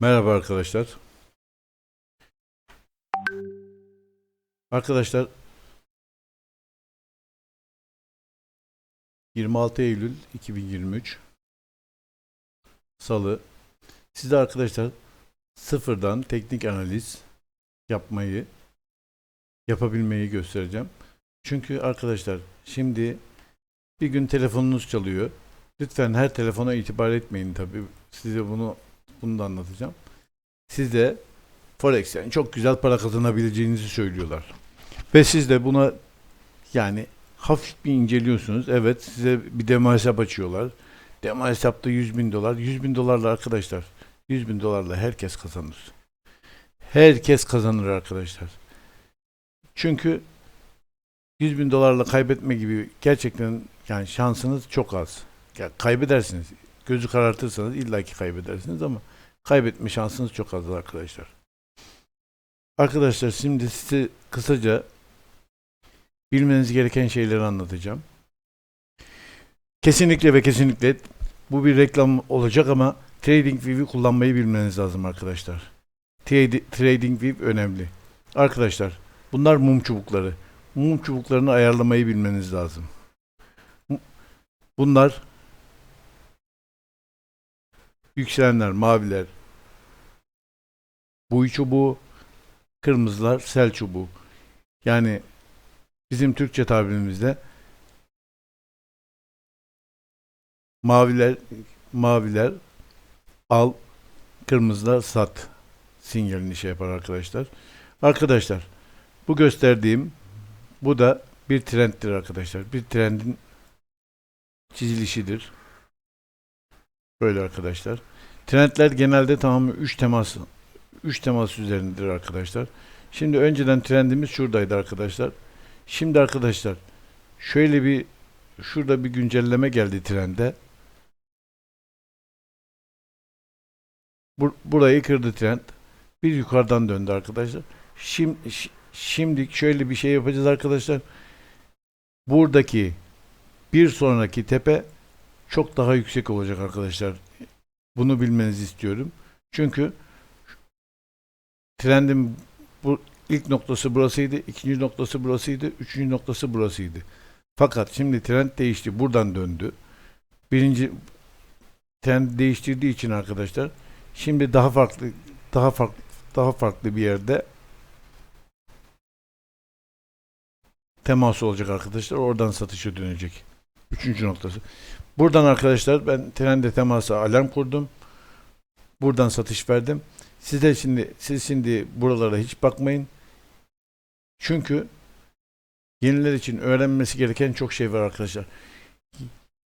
Merhaba arkadaşlar. Arkadaşlar 26 Eylül 2023 Salı size arkadaşlar sıfırdan teknik analiz yapmayı yapabilmeyi göstereceğim. Çünkü arkadaşlar şimdi bir gün telefonunuz çalıyor. Lütfen her telefona itibar etmeyin tabii. Size bunu bunu da anlatacağım. Siz de Forex'ten çok güzel para kazanabileceğinizi söylüyorlar. Ve siz de buna yani hafif bir inceliyorsunuz. Evet size bir demo hesap açıyorlar. Demo hesapta 100 bin dolar. 100 bin dolarla arkadaşlar 100 bin dolarla herkes kazanır. Herkes kazanır arkadaşlar. Çünkü 100 bin dolarla kaybetme gibi gerçekten yani şansınız çok az. Ya kaybedersiniz. Gözü karartırsanız illaki kaybedersiniz ama kaybetme şansınız çok az arkadaşlar. Arkadaşlar şimdi size kısaca bilmeniz gereken şeyleri anlatacağım. Kesinlikle ve kesinlikle bu bir reklam olacak ama TradingView'i kullanmayı bilmeniz lazım arkadaşlar. TradingView önemli. Arkadaşlar bunlar mum çubukları. Mum çubuklarını ayarlamayı bilmeniz lazım. Bunlar yükselenler, maviler, buy çubuğu, kırmızılar, sel çubuğu. Yani bizim Türkçe tabirimizde maviler maviler al, kırmızılar sat sinyalini şey yapar arkadaşlar. Arkadaşlar bu gösterdiğim bu da bir trenddir arkadaşlar. Bir trendin çizilişidir. Böyle arkadaşlar. Trendler genelde tamamı 3 temas 3 temas üzerindedir arkadaşlar. Şimdi önceden trendimiz şuradaydı arkadaşlar. Şimdi arkadaşlar şöyle bir şurada bir güncelleme geldi trende. Bur- burayı kırdı trend. Bir yukarıdan döndü arkadaşlar. Şimdi şimdi şöyle bir şey yapacağız arkadaşlar. Buradaki bir sonraki tepe çok daha yüksek olacak arkadaşlar. Bunu bilmenizi istiyorum. Çünkü trendin bu ilk noktası burasıydı, ikinci noktası burasıydı, üçüncü noktası burasıydı. Fakat şimdi trend değişti, buradan döndü. Birinci trend değiştirdiği için arkadaşlar şimdi daha farklı daha farklı daha farklı bir yerde teması olacak arkadaşlar. Oradan satışa dönecek. Üçüncü noktası. Buradan arkadaşlar ben trende temasa alarm kurdum. Buradan satış verdim. Siz de şimdi siz şimdi buralara hiç bakmayın. Çünkü yeniler için öğrenmesi gereken çok şey var arkadaşlar.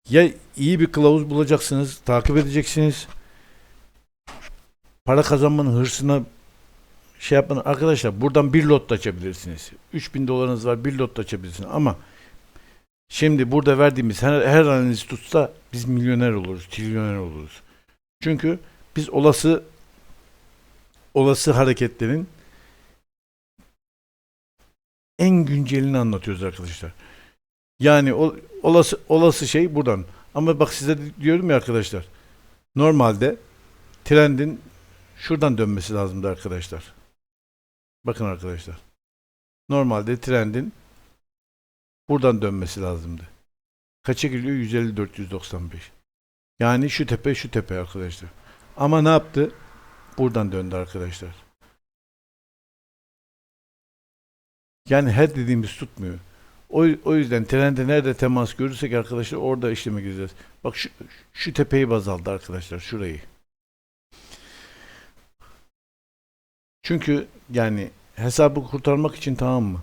Ya iyi bir kılavuz bulacaksınız, takip edeceksiniz. Para kazanmanın hırsına şey yapmanın arkadaşlar buradan bir lot da açabilirsiniz. 3000 dolarınız var bir lot da açabilirsiniz ama Şimdi burada verdiğimiz her, her analiz tutsa biz milyoner oluruz, trilyoner oluruz. Çünkü biz olası olası hareketlerin en güncelini anlatıyoruz arkadaşlar. Yani o, olası olası şey buradan. Ama bak size diyorum ya arkadaşlar. Normalde trendin şuradan dönmesi lazımdı arkadaşlar. Bakın arkadaşlar. Normalde trendin buradan dönmesi lazımdı. Kaça geliyor? 150 495. Yani şu tepe şu tepe arkadaşlar. Ama ne yaptı? Buradan döndü arkadaşlar. Yani her dediğimiz tutmuyor. O, o yüzden trende nerede temas görürsek arkadaşlar orada işleme gireceğiz. Bak şu, şu tepeyi baz aldı arkadaşlar şurayı. Çünkü yani hesabı kurtarmak için tamam mı?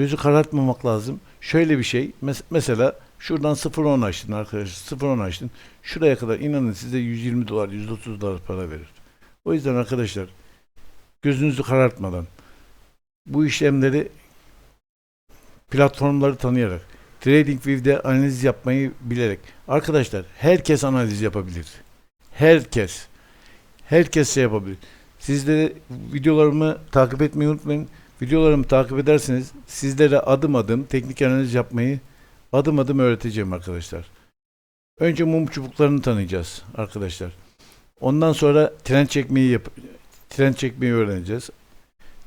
Gözü karartmamak lazım. Şöyle bir şey. mes- mesela şuradan 0.10 açtın arkadaşlar. 0.10 açtın. Şuraya kadar inanın size 120 dolar, 130 dolar para verir. O yüzden arkadaşlar gözünüzü karartmadan bu işlemleri platformları tanıyarak TradingView'de analiz yapmayı bilerek arkadaşlar herkes analiz yapabilir. Herkes. Herkes şey yapabilir. Siz de videolarımı takip etmeyi unutmayın. Videolarımı takip ederseniz sizlere adım adım teknik analiz yapmayı adım adım öğreteceğim arkadaşlar. Önce mum çubuklarını tanıyacağız arkadaşlar. Ondan sonra tren çekmeyi yap tren çekmeyi öğreneceğiz.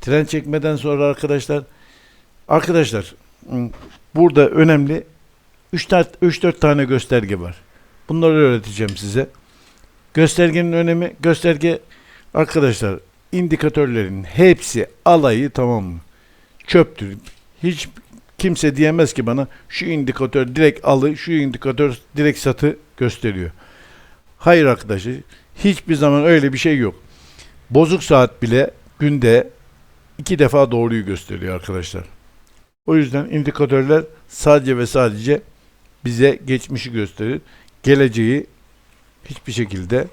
Tren çekmeden sonra arkadaşlar arkadaşlar burada önemli 3 3-4 tane gösterge var. Bunları öğreteceğim size. Göstergenin önemi gösterge arkadaşlar indikatörlerin hepsi alayı tamam mı? Çöptür. Hiç kimse diyemez ki bana şu indikatör direkt alı, şu indikatör direkt satı gösteriyor. Hayır arkadaşlar. Hiçbir zaman öyle bir şey yok. Bozuk saat bile günde iki defa doğruyu gösteriyor arkadaşlar. O yüzden indikatörler sadece ve sadece bize geçmişi gösterir. Geleceği hiçbir şekilde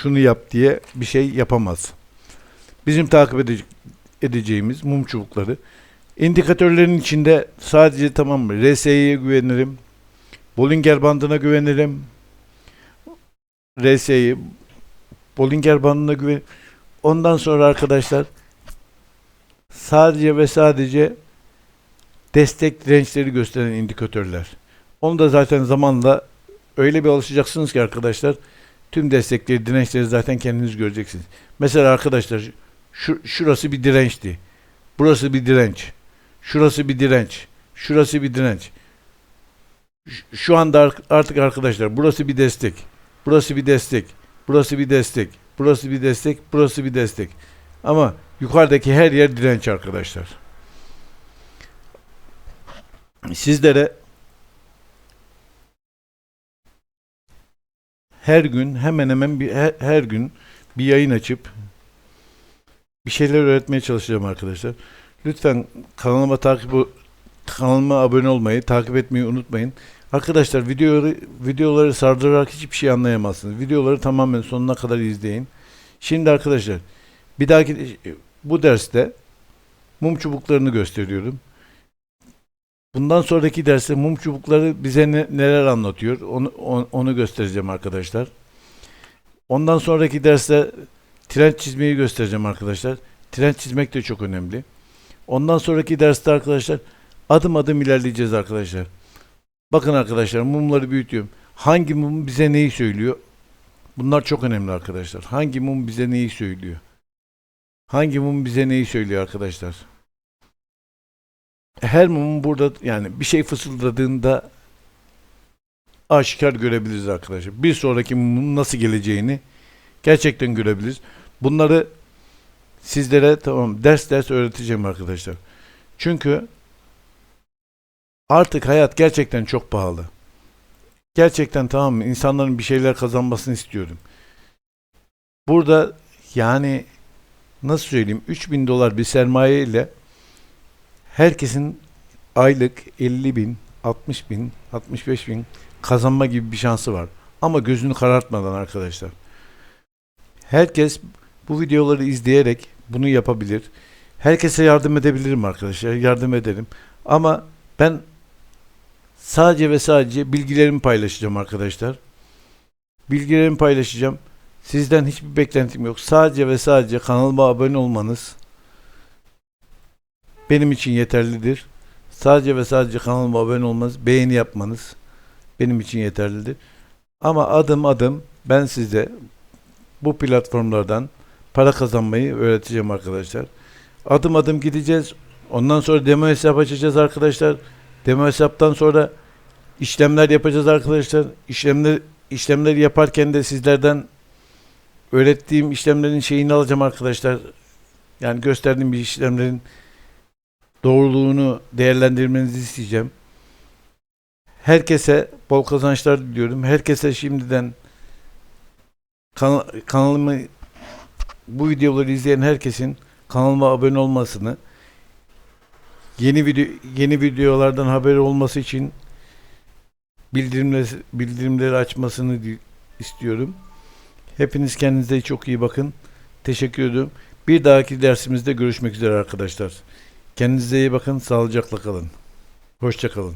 şunu yap diye bir şey yapamaz. Bizim takip ede- edeceğimiz mum çubukları. İndikatörlerin içinde sadece tamam mı? RSI'ye güvenirim. Bollinger bandına güvenirim. RSI, Bollinger bandına güven. Ondan sonra arkadaşlar sadece ve sadece destek dirençleri gösteren indikatörler. Onu da zaten zamanla öyle bir alışacaksınız ki arkadaşlar tüm destekleri, dirençleri zaten kendiniz göreceksiniz. Mesela arkadaşlar şu, şurası bir dirençti. Burası bir direnç. Şurası bir direnç. Şurası bir direnç. Şu anda ar- artık arkadaşlar burası bir destek. Burası bir destek. Burası bir destek. Burası bir destek. Burası bir destek. Ama yukarıdaki her yer direnç arkadaşlar. Sizlere her gün hemen hemen bir her, her gün bir yayın açıp bir şeyler öğretmeye çalışacağım arkadaşlar. Lütfen kanalıma takip kanalıma abone olmayı, takip etmeyi unutmayın. Arkadaşlar videoları videoları sardırarak hiçbir şey anlayamazsınız. Videoları tamamen sonuna kadar izleyin. Şimdi arkadaşlar bir dahaki bu derste mum çubuklarını gösteriyorum. Bundan sonraki derste mum çubukları bize ne- neler anlatıyor onu, onu, onu göstereceğim arkadaşlar. Ondan sonraki derste trend çizmeyi göstereceğim arkadaşlar. Trend çizmek de çok önemli. Ondan sonraki derste arkadaşlar adım adım ilerleyeceğiz arkadaşlar. Bakın arkadaşlar mumları büyütüyorum. Hangi mum bize neyi söylüyor? Bunlar çok önemli arkadaşlar. Hangi mum bize neyi söylüyor? Hangi mum bize neyi söylüyor arkadaşlar? Her mumun burada yani bir şey fısıldadığında aşikar görebiliriz arkadaşlar. Bir sonraki mumun nasıl geleceğini gerçekten görebiliriz. Bunları sizlere tamam ders ders öğreteceğim arkadaşlar. Çünkü artık hayat gerçekten çok pahalı. Gerçekten tamam mı? İnsanların bir şeyler kazanmasını istiyorum. Burada yani nasıl söyleyeyim 3000 dolar bir sermaye ile herkesin aylık 50 bin, 60 bin, 65 bin kazanma gibi bir şansı var. Ama gözünü karartmadan arkadaşlar. Herkes bu videoları izleyerek bunu yapabilir. Herkese yardım edebilirim arkadaşlar. Yardım ederim. Ama ben sadece ve sadece bilgilerimi paylaşacağım arkadaşlar. Bilgilerimi paylaşacağım. Sizden hiçbir beklentim yok. Sadece ve sadece kanalıma abone olmanız benim için yeterlidir. Sadece ve sadece kanalıma abone olmanız, beğeni yapmanız benim için yeterlidir. Ama adım adım ben size bu platformlardan para kazanmayı öğreteceğim arkadaşlar. Adım adım gideceğiz. Ondan sonra demo hesap açacağız arkadaşlar. Demo hesaptan sonra işlemler yapacağız arkadaşlar. İşlemler işlemleri yaparken de sizlerden öğrettiğim işlemlerin şeyini alacağım arkadaşlar. Yani gösterdiğim işlemlerin doğruluğunu değerlendirmenizi isteyeceğim. Herkese bol kazançlar diliyorum. Herkese şimdiden kana- kanalımı bu videoları izleyen herkesin kanalıma abone olmasını yeni video yeni videolardan haberi olması için bildirimleri bildirimleri açmasını istiyorum. Hepiniz kendinize çok iyi bakın. Teşekkür ediyorum. Bir dahaki dersimizde görüşmek üzere arkadaşlar. Kendinize iyi bakın. Sağlıcakla kalın. Hoşça kalın.